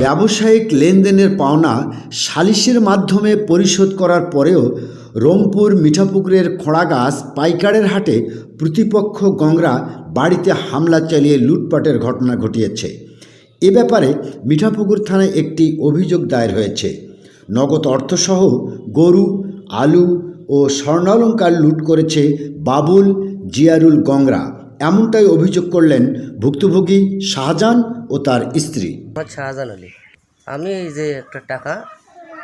ব্যবসায়িক লেনদেনের পাওনা সালিসের মাধ্যমে পরিশোধ করার পরেও রংপুর মিঠাপুকুরের খোড়াগাছ পাইকারের হাটে প্রতিপক্ষ গংরা বাড়িতে হামলা চালিয়ে লুটপাটের ঘটনা ঘটিয়েছে। এ ব্যাপারে মিঠাপুকুর থানায় একটি অভিযোগ দায়ের হয়েছে। নগদ অর্থসহ গরু, আলু ও স্বর্ণালঙ্কার লুট করেছে বাবুল জিয়ারুল গংরা এমনটাই অভিযোগ করলেন ভুক্তভোগী শাহজাহান ও তার স্ত্রী। আমার শাহজাহান আলী। আমি এই যে একটা টাকা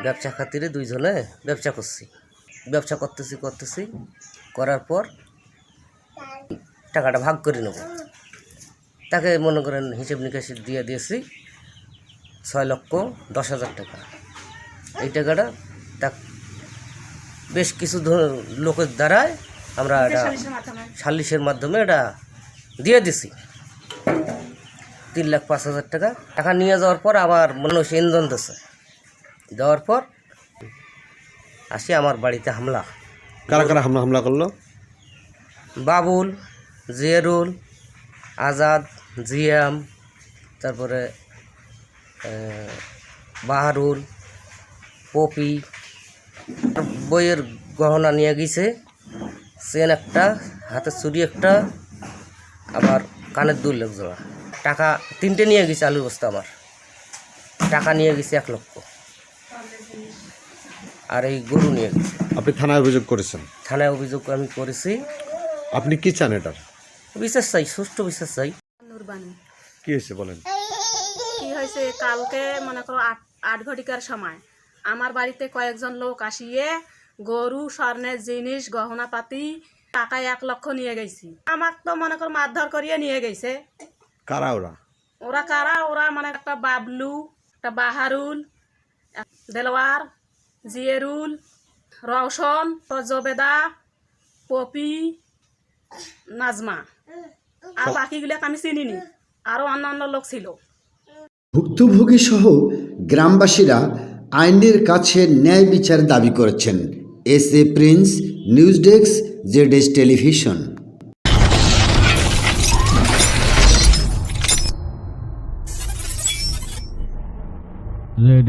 ব্যবসা খাতিরে দুইজনে ব্যবসা করছি। ব্যবসা করতেছি করতেছি করার পর টাকাটা ভাগ করে নেব। তাকে মনে করেন হিসেব নিকাশ দিয়ে দিয়েছি ছয় লক্ষ দশ হাজার টাকা। এই টাকাটা তা বেশ কিছু লোকের দ্বারায় আমরা এটা সালিশের মাধ্যমে এটা দিয়ে দিছি। তিন লাখ পাঁচ হাজার টাকা। টাকা নিয়ে যাওয়ার পর আবার মানুষ ইন্ধন দিচ্ছে দেওয়ার পর আসি আমার বাড়িতে হামলা। কারা কারা হামলা হামলা করল? বাবুল জিয়ারুল আজাদ জিয়াম তারপরে বাহারুল পপি বইয়ের গহনা নিয়ে গেছে। চেন একটা হাতে চুরি একটা আবার কানের দুল এক জোড়া টাকা তিনটে নিয়ে গেছে আলুর বস্তা আমার। টাকা নিয়ে গেছে এক লক্ষ। আর এই গরু নিয়ে গেছে। আপনি থানায় অভিযোগ করেছেন? থানায় অভিযোগ আমি করেছি। আপনি কি চান এটার? বিশ্বাস চাই সুষ্ঠু বিশ্বাস চাই। নুরবানি। কি হয়েছে বলেন? কি হয়েছে? কালকে মনে করো আট আট ঘটিকার সময় আমার বাড়িতে কয়েকজন লোক আসিয়ে গরু স্বর্ণের জিনিস গহনাপাতি টাকা এক লক্ষ নিয়ে গেছি। আমাকে তো মনে করো মারধর করিয়ে নিয়ে গেছে। কারা ওরা? ওরা কারা? ওরা মানে একটা বাবলু একটা বাহারুল দেলওয়ার জিয়েরুল রওশন জবেদা পপি নাজমা। আর বাকিগুলোকে আমি চিনিনি। আরও অন্য অন্য লোক ছিল। ভুক্তভোগী সহ গ্রামবাসীরা আইনের কাছে ন্যায় বিচার দাবি করেছেন। S A Prince news desk Z S television. Z